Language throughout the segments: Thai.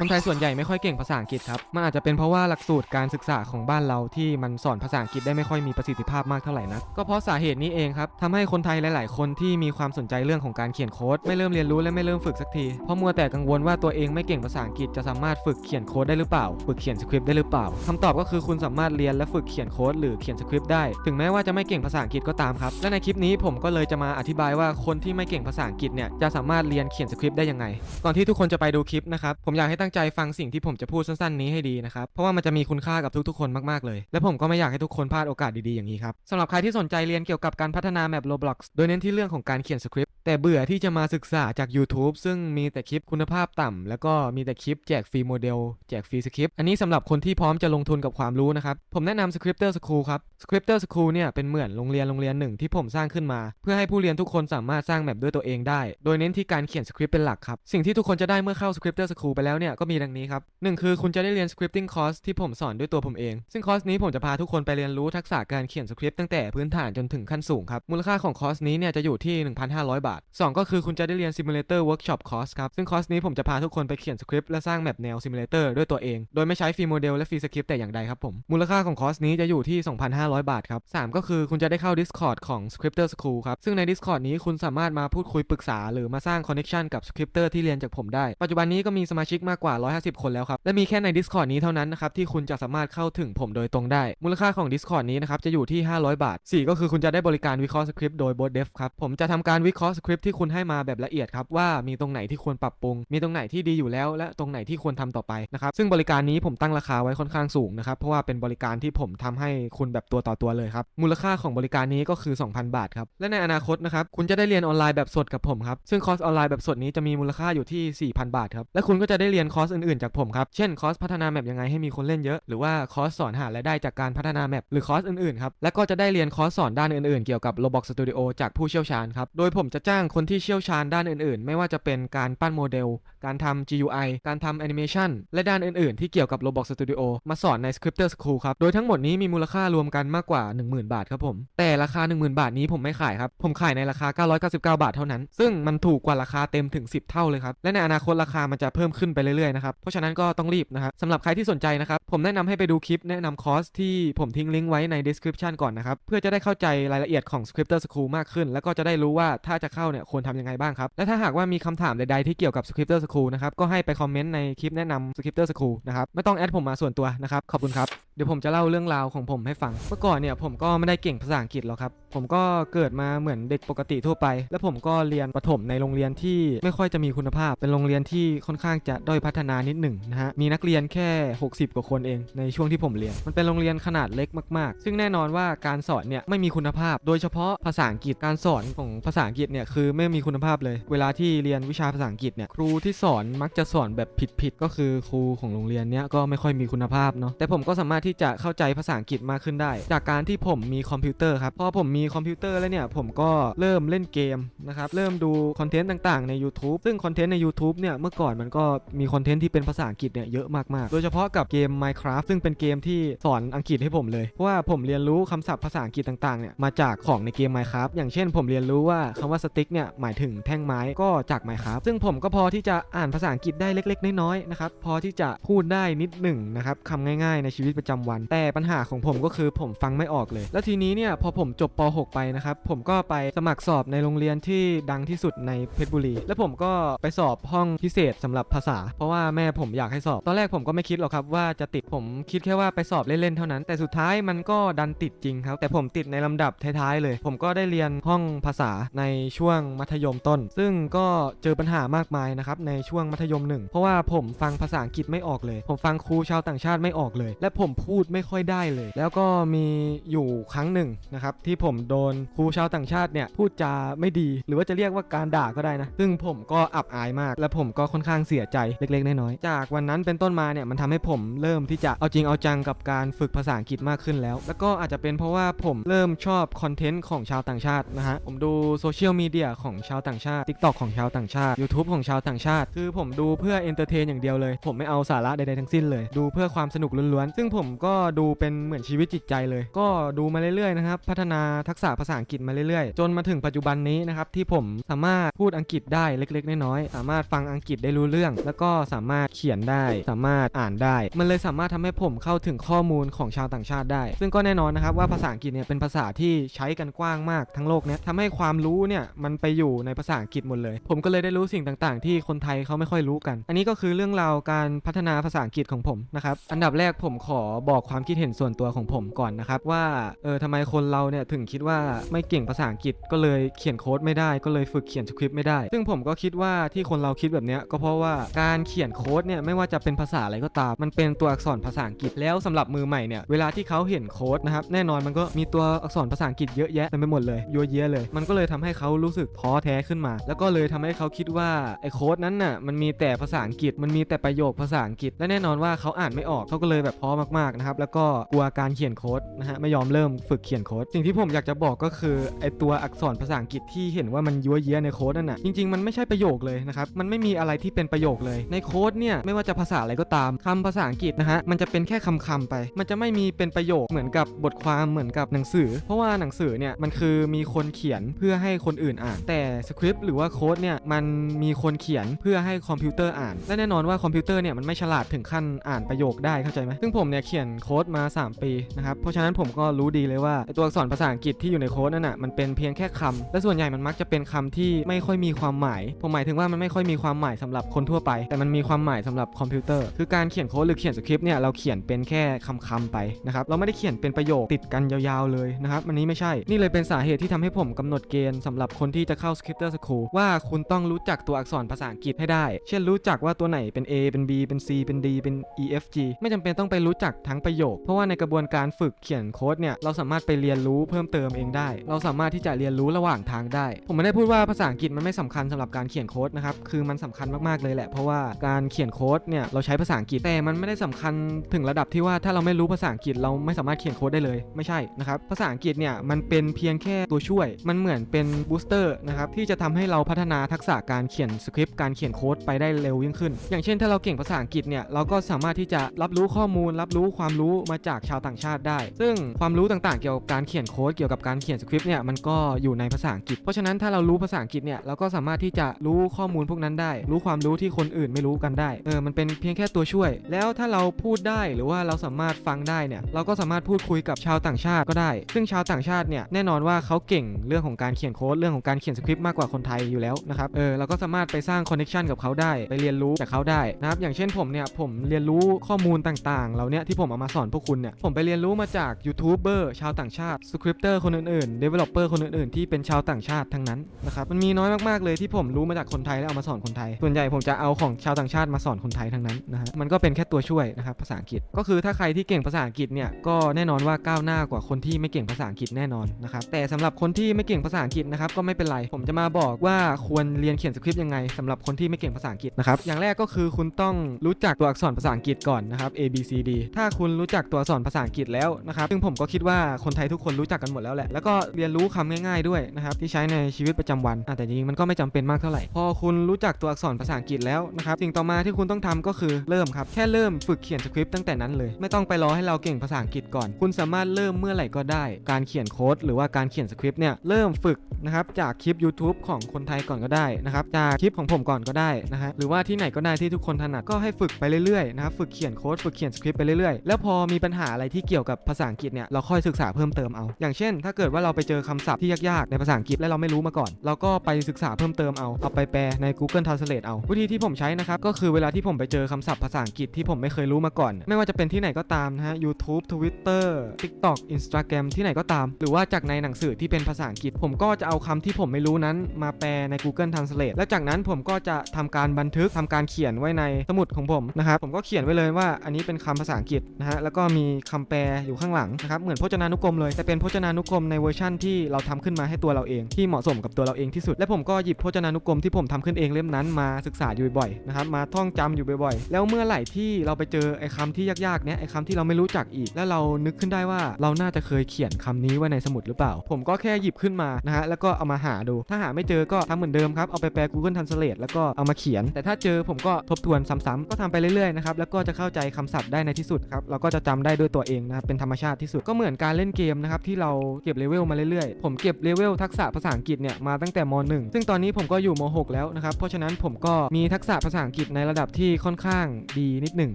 คนไทยส่วนใหญ่ไม่ค่อยเก่งภาษาอังกฤษครับ มันอาจจะเป็นเพราะว่าหลักสูตรการศึกษาของบ้านเราที่มันสอนภาษาอังกฤษได้ไม่ค่อยมีประสิทธิภาพมากเท่าไหร่นะก็เพราะสาเหตุนี้เองครับทำให้คนไทยหลาย ๆ คนที่มีความสนใจเรื่องของการเขียนโค้ดไม่เริ่มเรียนรู้และไม่เริ่มฝึกสักที เพราะมัวแต่กังวลว่าตัวเองไม่เก่งภาษาอังกฤษจะสามารถฝึกเขียนโค้ดได้หรือเปล่า ฝึกเขียนสคริปต์ได้หรือเปล่าคำตอบก็คือคุณสามารถเรียนและฝึกเขียนโค้ดหรือเขียนสคริปต์ได้ ถึงแม้ว่าจะไม่เก่งภาษาอังกฤษก็ตามครับ และในคลิปนี้ผมก็เลยจะมาอธิบายว่าคนที่ไม่เก่งภาษาอังกฤษเนี่ยจะสามารถเรียนเขียนสคริปต์ได้ยังไง ก่อนที่ทุกคนจะไปดูคลิปนะครับผมอยากให้ตั้งใจฟังสิ่งที่ผมจะพูดสั้นๆนี้ให้ดีนะครับ เพราะว่ามันจะมีคุณค่ากับทุกๆคนมากๆเลย และผมก็ไม่อยากให้ทุกคนพลาดโอกาสดีๆอย่างนี้ครับสำหรับใครที่สนใจเรียนเกี่ยวกับการพัฒนาแมป Roblox โดยเน้นที่เรื่องของการเขียนสคริปต์แต่เบื่อที่จะมาศึกษาจาก YouTube ซึ่งมีแต่คลิปคุณภาพต่ำแล้วก็มีแต่คลิปแจกฟรีโมเดลแจกฟรีสคริปต์อันนี้สำหรับคนที่พร้อมจะลงทุนกับความรู้นะครับผมแนะนำ Scripter School ครับ Scripter School เนี่ยเป็นเหมือนโรงเรียนโรงเรียนหนึ่งที่ผมสร้างขึ้นมา เพื่อให้ผู้เรียนทุกคนสามารถสร้างแมปด้วยตัวเองได้ โดยเน้นที่การเขียนสคริปต์เป็นหลักครับสิ่งที่ทุกคนจะได้เมื่อเข้า Scripter School ไปแล้วเนี่ยก็มีดังนี้ครับหนึ่งคือคุณจะได้เรียน scripting course ที่ผมสอนด้วยตัวผมเอง ซึ่งคอร์สนี้ผมจะพาทุกคนไปเรียนรู้ทักษะการเขียนสคริปต์ตั้งแต่พื้นฐานจนถึงขั้นสูงครับ มูลค่าของคอร์สนี้เนี่ยจะอยู่ที่ 1,500 บาท 2 ก็คือคุณจะได้เรียน simulator workshop course ครับ ซึ่งคอร์สนี้ผมจะพาทุกคนไปเขียนสคริปต์และสร้างแมปแนว simulator ด้วยตัวเอง โดยไม่ใช้ฟรีโมเดลและฟรีสคริปต์แต่อย่างใดครับผม มูลค่าของคอร์สนี้จะอยู่ที่ 2,500 บาทครับ 3 ก็คือคุณจะได้เข้า Discord ของ Scripter School ครับ ซึ่งใน Discord นี้คุณสามารถมาพูดคุยปรึกษา หรือมาสร้าง connection กับ Scripter ที่เรียนจากผมได้ปัจจุบันนี้ก็มีสมาชิกมากกว่า150 คนแล้วครับ และมีแค่ใน Discord นี้เท่านั้นนะครับที่คุณจะสามารถเข้าถึงผมโดยตรงได้ มูลค่าของ Discord นี้นะครับจะอยู่ที่ 500 บาท 4 ก็คือคุณจะได้บริการวิเคราะห์สคริปต์โดย Bot Dev ครับผมจะทำการวิเคราะห์สคริปต์ที่คุณให้มาแบบละเอียดครับว่ามีตรงไหนที่ควรปรับปรุง มีตรงไหนที่ดีอยู่แล้ว และตรงไหนที่ควรทำต่อไปนะครับซึ่งบริการนี้ผมตั้งราคาไว้ค่อนข้างสูงนะครับเพราะว่าเป็นบริการที่ผมทำให้คุณแบบตัวต่อตัวเลยครับมูลค่าของบริการนี้ก็คือ 2,000 บาทครับและในอนาคตนะครับคุณจะได้เรียนออนไลน์แบบสดกับผมครับซึ่งคอร์สออนไลน์แบบสดนี้จะมีมูลค่าอยู่ที่ 4,000 บาทครับและคุณก็จะได้เรียนคอร์สอื่นๆจากผมครับ เช่นคอร์สพัฒนาแมปยังไงให้มีคนเล่นเยอะ หรือว่าคอร์สสอนหารายได้จากการพัฒนาแมปหรือคอร์สอื่นๆครับ และก็จะได้เรียนคอร์สสอนด้านอื่นๆเกี่ยวกับ Roblox Studio จากผู้เชี่ยวชาญครับ โดยผมจะจ้างคนที่เชี่ยวชาญด้านอื่นๆ ไม่ว่าจะเป็นการปั้นโมเดล การทำ GUI การทำแอนิเมชันและด้านอื่นๆ ที่เกี่ยวกับ Roblox Studio มาสอนใน Scripter School ครับ โดยทั้งหมดนี้มีมูลค่ารวมกันมากกว่า 10,000 บาทครับผม แต่ราคา 10,000 บาทนี้ผมไม่ขายครับ ผมขายในราคา 999 บาทเท่านั้น ซึ่งมันถูกกว่าราคาเต็มถึง 10 เท่าเลยครับ และในอนาคตราคามันจะเพิ่มขึ้นไปเรื่อยๆนะครับ เพราะฉะนั้นก็ต้องรีบนะครับสำหรับใครที่สนใจนะครับ ผมแนะนำให้ไปดูคลิปแนะนำคอร์สที่ผมทิ้งลิงก์ไว้ใน description ก่อนนะครับ เพื่อจะได้เข้าใจรายละเอียดของ Scripter School มากขึ้น แล้วก็จะได้รู้ว่าถ้าจะเข้าเนี่ยควรทำยังไงบ้างครับ และถ้าหากว่ามีคำถามใดๆที่เกี่ยวกับ Scripter School นะครับ ก็ให้ไปคอมเมนต์ในคลิปแนะนำ Scripter School นะครับ ไม่ต้องแอดผมมาส่วนตัวนะครับ ขอบคุณครับเดี๋ยวผมจะเล่าเรื่องราวของผมให้ฟัง เมื่อก่อนเนี่ยผมก็ไม่ได้เก่งภาษาอังกฤษหรอกครับ ผมก็เกิดมาเหมือนเด็กปกติทั่วไป และผมก็เรียนประถมในโรงเรียนที่ไม่ค่อยจะมีคุณภาพ เป็นโรงเรียนที่ค่อนข้างจะด้อยพัฒนานิดหนึ่งนะฮะมีนักเรียนแค่ 60 กว่าคนเองในช่วงที่ผมเรียน มันเป็นโรงเรียนขนาดเล็กมากๆ ซึ่งแน่นอนว่าการสอนเนี่ยไม่มีคุณภาพ โดยเฉพาะภาษาอังกฤษการสอนของภาษาอังกฤษเนี่ยคือไม่มีคุณภาพเลย เวลาที่เรียนวิชาภาษาอังกฤษเนี่ยครูที่สอนมักจะสอนแบบผิดๆก็คือครูของโรงเรียนเนี้ยก็ไม่ค่อยมีคุณภาพเนาะแต่ผมก็สามารถที่จะเข้าใจภาษาอังกฤษมากขึ้นได้ จากการที่ผมมีคอมพิวเตอร์ครับพอผมมีคอมพิวเตอร์แล้วเนี่ยผมก็เริ่มเล่นเกมนะครับเริ่มดูคอนเทนต์ต่างๆใน YouTube ซึ่งคอนเทนต์ใน YouTube เนี่ยเมื่อก่อนมันก็มีคอนเทนต์ที่เป็นภาษาอังกฤษเนี่ยเยอะมากๆ โดยเฉพาะกับเกม Minecraft ซึ่งเป็นเกมที่สอนอังกฤษให้ผมเลย เพราะว่าผมเรียนรู้คำศัพท์ภาษาอังกฤษต่างๆเนี่ยมาจากของในเกม Minecraft อย่างเช่น ผมเรียนรู้ว่าคำว่าสติ๊กเนี่ยหมายถึงแท่งไม้ก็จาก Minecraft ซึ่งผมก็พอที่จะอ่านภาษาอังกฤษได้เล็ก ๆ น้อยๆนะครับพอที่จะพูดได้นิดหนึ่งนะครับคำง่าย ๆ ในชีวิตประจำวัน แต่ปัญหาของผมก็คือผมฟังไม่ออกเลย แล้วทีนี้เนี่ยพอผมจบป .6 ไปนะครับผมก็ไปสมัครสอบในโรงเรียนที่ดังที่สุดในเพชรบุรี แล้วผมก็ไปสอบห้องพิเศษสำหรับภาษาเพราะว่าแม่ผมอยากให้สอบ ตอนแรกผมก็ไม่คิดหรอกครับว่าจะติดผมคิดแค่ว่าไปสอบเล่นๆเท่านั้น แต่สุดท้ายมันก็ดันติดจริงครับ แต่ผมติดในลำดับท้ายๆเลย ผมก็ได้เรียนห้องภาษาในช่วงมัธยมต้น ซึ่งก็เจอปัญหามากมายนะครับในช่วงมัธยมหนึ่งเพราะว่าผมฟังภาษาอังกฤษไม่ออกเลย ผมฟังครูชาวต่างชาติไม่ออกเลย และผมพูดไม่ค่อยได้เลย แล้วก็มีอยู่ครั้งหนึ่งนะครับที่ผมโดนครูชาวต่างชาติเนี่ยพูดจาไม่ดี หรือว่าจะเรียกว่าการด่าก็ได้นะซึ่งผมก็อับอายมาก และผมก็ค่อนข้างเสียใจเล็กๆน้อยๆจากวันนั้นเป็นต้นมาเนี่ยมันทำให้ผมเริ่มที่จะเอาจริงเอาจังกับการฝึกภาษาอังกฤษมากขึ้นแล้ว แล้วก็อาจจะเป็นเพราะว่าผมเริ่มชอบคอนเทนต์ของชาวต่างชาตินะฮะผมดูโซเชียลมีเดียของชาวต่างชาติ TikTok ของชาวต่างชาติ YouTube ของชาวต่างชาติ คือผมดูเพื่อเอนเตอร์เทนอย่างเดียวเลย ผมไม่เอาสาระใดๆทั้งสิ้นเลย ดูเพื่อความสนุกล้วนๆซึ่งผมก็ดูเป็นเหมือนชีวิตจิตใจเลย ก็ดูมาเรื่อยๆนะครับพัฒนาทักษะภาษาอังกฤษมาเรื่อยๆ จนมาถึงปัจจุบันนี้นะครับที่ผมสามารถพูดอังกฤษได้เล็กๆน้อยๆสามารถฟังอังกฤษได้รู้เรื่อง แล้วก็สามารถเขียนได้ สามารถอ่านได้ มันเลยสามารถทำให้ผมเข้าถึงข้อมูลของชาวต่างชาติได้ ซึ่งก็แน่นอนนะครับว่าภาษาอังกฤษเนี่ยเป็นภาษาที่ใช้กันกว้างมากทั้งโลกเนี้ยทำให้ความรู้เนี่ยมันไปอยู่ในภาษาอังกฤษหมดเลย ผมก็เลยได้รู้สิ่งต่างๆ ที่คนไทยเขาไม่ค่อยรู้กัน อันนี้ก็คือเรื่องราวการพัฒนาภาษาอังกฤษของผมนะครับ อันดับแรกผมขอบอกความคิดเห็นส่วนตัวของผมก่อนนะครับว่า เออทำไมคนเราเนี่ยถึงคิดว่าไม่เก่งภาษาอังกฤษก็เลยเขียนโค้ดไม่ได้ ก็เลยฝึกเขียนสคริปต์ไม่ได้ ซึ่งผมก็คิดว่าที่คนเราคิดแบบเนี้ยก็เพราะว่าการเขียนขียนโค้ดเนี่ยไม่ว่าจะเป็นภาษาอะไรก็ตาม มันเป็นตัวอักษรภาษาอังกฤษแล้วสำหรับมือใหม่เนี่ยเวลาที่เขาเห็นโค้ดนะครับแน่นอนมันก็มีตัวอักษรภาษาอังกฤษเยอะแยะเต็มไปหมดเลยยัวเยียเลย มันก็เลยทำให้เขารู้สึกท้อแท้ขึ้นมา แล้วก็เลยทำให้เขาคิดว่าไอ้โค้ดนั้นน่ะมันมีแต่ภาษาอังกฤษมันมีแต่ประโยคภาษาอังกฤษและแน่นอนว่าเขาอ่านไม่ออกเขาก็เลยแบบท้อมากๆนะครับแล้วก็กลัวการเขียนโค้ดนะฮะไม่ยอมเริ่มฝึกเขียนโค้ดสิ่งที่ผมอยากจะบอกก็คือไอ้ตัวอักษรภาษาอังกฤษที่เห็นว่ามันยัวเยียในโค้ดนั่นน่ะจริงๆมันไม่ใช่ประโยคเลยนะครับมันไม่มีอะไรที่เป็นประโยคเลยในโค้ดเนี่ยไม่ว่าจะภาษาอะไรก็ตามคำภาษาอังกฤษนะฮะมันจะเป็นแค่คำๆไป มันจะไม่มีเป็นประโยคเหมือนกับบทความเหมือนกับหนังสือ เพราะว่าหนังสือเนี่ยมันคือมีคนเขียนเพื่อให้คนอื่นอ่าน แต่สคริปต์หรือว่าโค้ดเนี่ยมันมีคนเขียนเพื่อให้คอมพิวเตอร์อ่านและแน่นอนว่าคอมพิวเตอร์เนี่ยมันไม่ฉลาดถึงขั้นอ่านประโยคได้เข้าใจไหมซึ่งผมเนี่ยเขียนโค้ดมา 3 ปีนะครับเพราะฉะนั้นผมก็รู้ดีเลยว่าตัวอักษรภาษาอังกฤษที่อยู่ในโค้ดนั่นน่ะมันเป็นเพียงแค่คำและส่วนใหญ่มันมักจะเป็นคำที่ไม่ค่อยมีความหมาย ผมหมายถึงว่ามันไม่ค่อยมีความหมายสำหรับคนทั่วไป แต่มันมีีความหมายสำหรับคอมพิวเตอร์คือการเขียนโค้ดหรือเขียนสคริปต์เนี่ยเราเขียนเป็นแค่คำๆไปนะครับเราไม่ได้เขียนเป็นประโยคติดกันยาวๆเลยนะครับอันนี้ไม่ใช่นี่เลยเป็นสาเหตุที่ทำให้ผมกำหนดเกณฑ์สำหรับคนที่จะเข้า Scripter School ว่าคุณต้องรู้จักตัวอักษรภาษาอังกฤษให้ได้ เช่นรู้จักว่าตัวไหนเป็น A เป็น B เป็น C เป็น D เป็น E F G ไม่จำเป็นต้องไปรู้จักทั้งประโยค เพราะว่าในกระบวนการฝึกเขียนโค้ดเนี่ยเราสามารถไปเรียนรู้เพิ่มเติมเองได้ เราสามารถที่จะเรียนรู้ระหว่างทางได้ ผมไม่ได้พูดว่าภาษาอังกฤษมันไม่สำคัญสำหรับการเขียนโค้ดนะครับคือมันสำคัญมากๆเลยแหละเพราะว่าการเขียนโค้ดเนี่ยเราใช้ภาษาอังกฤษแต่มันไม่ได้สำคัญถึงระดับที่ว่าถ้าเราไม่รู้ภาษาอังกฤษเราไม่สามารถเขียนโค้ดได้เลยไม่ใช่นะครับภาษาอังกฤษเนี่ยมันเป็นเพียงแค่ตัวช่วย มันเหมือนเป็นบูสเตอร์นะครับที่จะทำให้เราพัฒนาทักษะการเขียนสคริปต์การเขียนโค้ดไปได้เร็วยิ่งขึ้น อย่างเช่น ถ้าเราเก่งภาษาอังกฤษเนี่ยเราก็สามารถที่จะรับรู้ข้อมูล รับรู้ความรู้มาจากชาวต่างชาติได้ ซึ่งความรู้ต่างๆ เกี่ยวกับการเขียนโค้ดเกี่ยวกับการเขียนสคริปต์เนี่ยมันก็อยู่ในภาษาอังกฤษ เพราะฉะนั้นถ้าเรารู้ภาษาอังกฤษเนี่ยเราก็สามารถที่จะรู้ข้อมูลพวกนั้นได้ รู้ความรู้ที่คนอื่นไม่รู้กันได้ เออ มันเป็นเพียงแค่ตัวช่วย แล้วถ้าเราพูดได้หรือว่าเราสามารถฟังได้เนี่ย เราก็สามารถพูดคุยกับชาวต่างชาติก็ได้ ซึ่งชาวต่างชาติเนี่ย แน่นอนว่าเขาเก่งเรื่องของการเขียนโค้ด เรื่องของการเขียนสคริปต์มากกว่าคนไทยอยู่แล้วนะครับ เออ เราก็สามารถไปสร้างคอนเนคชันกับเขาได้ ไปเรียนรู้จากเขาได้นะครับ อย่างเช่นผมเนี่ย ผมเรียนรู้ข้อมูลต่างๆเหล่าเนี้ยที่ผมเอามาสอนพวกคุณเนี่ย ผมไปเรียนรู้มาจากยูทูบเบอร์ชาวต่างชาติสคริปเตอร์คนอื่นๆเดเวลลอปเปอร์คนอื่นๆที่เป็นชาวต่างชาติทั้งนั้นนะครับ มันมีน้อยมากๆเลยที่ผมรู้มาจากคนไทยแล้วเอามาสอนคนไทย ส่วนใหญ่ผมจะเอาของชาวต่างชาติมาสอนคนไทยทั้งนั้นนะฮะมันก็เป็นแค่ตัวช่วยนะครับภาษาอังกฤษ ก็คือถ้าใครที่เก่งภาษาอังกฤษเนี่ยก็แน่นอนว่าก้าวหน้ากว่าคนที่ไม่เก่งภาษาอังกฤษแน่นอนนะครับแต่สำหรับคนที่ไม่เก่งภาษาอังกฤษนะครับก็ไม่เป็นไร ผมจะมาบอกว่าควรเรียนเขียนสคริปต์ยังไงสำหรับคนที่ไม่เก่งภาษาอังกฤษนะครับอย่างแรกก็คือคุณต้องรู้จักตัวอักษรภาษาอังกฤษก่อนนะครับ A B C D ถ้าคุณรู้จักตัวอักษรภาษาอังกฤษแล้วนะครับซึ่งผมก็คิดว่าคนไทยทุกคนรู้จักกันหมดแล้วแหละแล้วก็เรียนรู้คำง่ายๆด้วยนะครับที่ใช้ในชีวิตประจำวันแต่จริงๆมันก็ไม่จำเป็นมากเท่าไหร่พอคุณรู้จักตัวอักษรภาษาอังกฤษแล้วนะครับสิงต่อมาที่คุณต้องทำก็คือเริ่มครับ แค่เริ่มฝึกเขียนสคริปต์ตั้งแต่นั้นเลย ไม่ต้องไปรอให้เราเก่งภาษาอังกฤษก่อน คุณสามารถเริ่มเมื่อไหร่ก็ได้ การเขียนโค้ดหรือว่าการเขียนสคริปต์เนี่ยเริ่มฝึกนะครับจากคลิป YouTube ของคนไทยก่อนก็ได้นะครับจากคลิปของผมก่อนก็ได้นะฮะหรือว่าที่ไหนก็ได้ที่ทุกคนถนัดก็ให้ฝึกไปเรื่อยๆนะครับฝึกเขียนโค้ดฝึกเขียนสคริปต์ไปเรื่อยๆ แล้วพอมีปัญหาอะไรที่เกี่ยวกับภาษาอังกฤษเนี่ยเราค่อยศึกษาเพิ่มเติมเอา อย่างเช่น ถ้าเกิดว่าเราไปเจอคำศัพท์ที่ยากๆในภาษาอังกฤษและเราไม่รู้มาก่อน เราก็ไปศึกษาเพิ่มเติมเอาเอาไปแปลใน Google Translate เอาวิธีที่ผมใช้นะครับก็คือเวลาที่ผมไปเจอคำศัพท์ภาษาอังกฤษที่ผมไม่เคยรู้มาก่อน ไม่ว่าจะเป็นที่ไหนก็ตามนะฮะ YouTube Twitter TikTok Instagram ที่ไหนก็ตาม หรือว่าจากในหนังสือที่เป็นภาษาอังกฤษ ผมก็จะเอาคำที่ผมไม่รู้นั้นมาแปลใน Google Translate แล้วจากนั้นผมก็จะทำการบันทึกทำการเขียนไว้ในสมุดของผมนะครับผมก็เขียนไว้เลยว่าอันนี้เป็นคำภาษาอังกฤษนะฮะแล้วก็มีคำแปลอยู่ข้างหลังนะครับเหมือนพจนานุกรมเลยแต่เป็นพจนานุกรมในเวอร์ชั่นที่เราทำขึ้นมาให้ตัวเราเอง ที่เหมาะสมกับตัวเราเองที่สุด และผมก็หยิบพจนานุกรมที่ผมทำขึ้นเองเล่มนั้นมาศึกษาอยู่บ่อยนะครับมาท่องจำอยู่บ่อยๆ แล้วเมื่อไหร่ที่เราไปเจอไอ้คำที่ยากๆเนี้ยไอ้คำที่เราไม่รู้จักอีก แล้วเรานึกขึ้นได้ว่าเราน่าจะเคยเขียนคำนี้ไว้ในสมุดหรือเปล่า ผมก็แค่หยิบขึ้นมานะฮะแล้วก็เอามาหาดู ถ้าหาไม่เจอก็ทำเหมือนเดิมครับเอาไปแปล Google Translate แล้วก็เอามาเขียน แต่ถ้าเจอผมก็ทบทวนซ้ำๆก็ทำไปเรื่อยๆนะครับแล้วก็จะเข้าใจคำศัพท์ได้ในที่สุดครับเราก็จะจำได้ด้วยตัวเองนะครับเป็นธรรมชาติที่สุดก็เหมือนการเล่นเกมนะครับที่เราเก็บเลเวลมาเรื่อยๆ ผมเก็บเลเวลทักษะภาษาอังกฤษเนี่ยมาตั้งแต่ม .1 ซึ่งตอนนี้ผมก็อยู่ม .6 แล้วนะครับเพราะฉะนั้นผมก็มีทักษะภาษาอังกฤษกฤษในระดับที่ค่อนข้างดีนิดหนึ่ง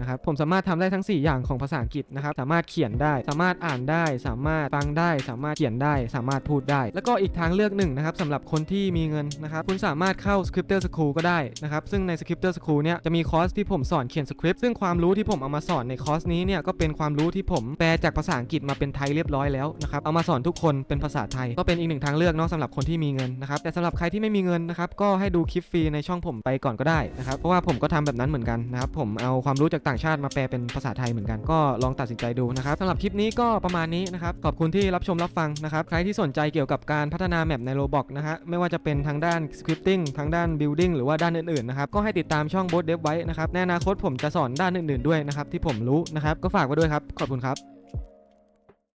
นะครับผมสามารถทำได้ทั้ง 4 อย่างของภาษาอังกฤษนะครับสามารถเขียนได้ สามารถอ่านได้ สามารถฟังได้ สามารถเขียนได้ สามารถพูดได้ แล้วก็อีกทางเลือกหนึ่งนะครับสำหรับคนที่มีเงินนะครับคุณสามารถเข้า Scripter School ก็ได้นะครับซึ่งใน Scripter School เนี่ยจะมีคอร์สที่ผมสอนเขียนสคริปต์ซึ่งความรู้ที่ผมเอามาสอนในคอร์สนี้เนี่ยก็เป็นความรู้ที่ผมแปลจากภาษาอังกฤษมาเป็นไทยเรียบร้อยแล้วนะครับเอามาสอนทุกคนเป็นภาษาไทย ก็เป็นอีกหนึ่งทางเลือกเนาะสำหรับคนที่มีเงินนะครับแต่สำหรับใครที่ไม่มีเงินนะครับก็ให้ดูคลิปฟรีในช่องผมไปก่อนก็ได้นะครับเพราะว่าผมก็ทำแบบนั้นเหมือนกันนะครับผมเอาความรู้จากต่างชาติมาแปลเป็นภาษาไทยเหมือนกันก็ลองตัดสินใจดูนะครับสำหรับคลิปนี้ก็ประมาณนี้นะครับขอบคุณที่รับชมรับฟังนะครับใครที่สนใจเกี่ยวกับการพัฒนาแมปใน Roblox นะฮะไม่ว่าจะเป็นทางด้าน scripting ทางด้าน building หรือว่าด้านอื่นๆนะครับก็ให้ติดตามช่อง b o t Dev ไว้นะครับในอนาคตผมจะสอนด้านอื่นๆด้วยนะครับที่ผมรู้นะครับก็ฝากไว้ด้วยครับขอบคุณครับ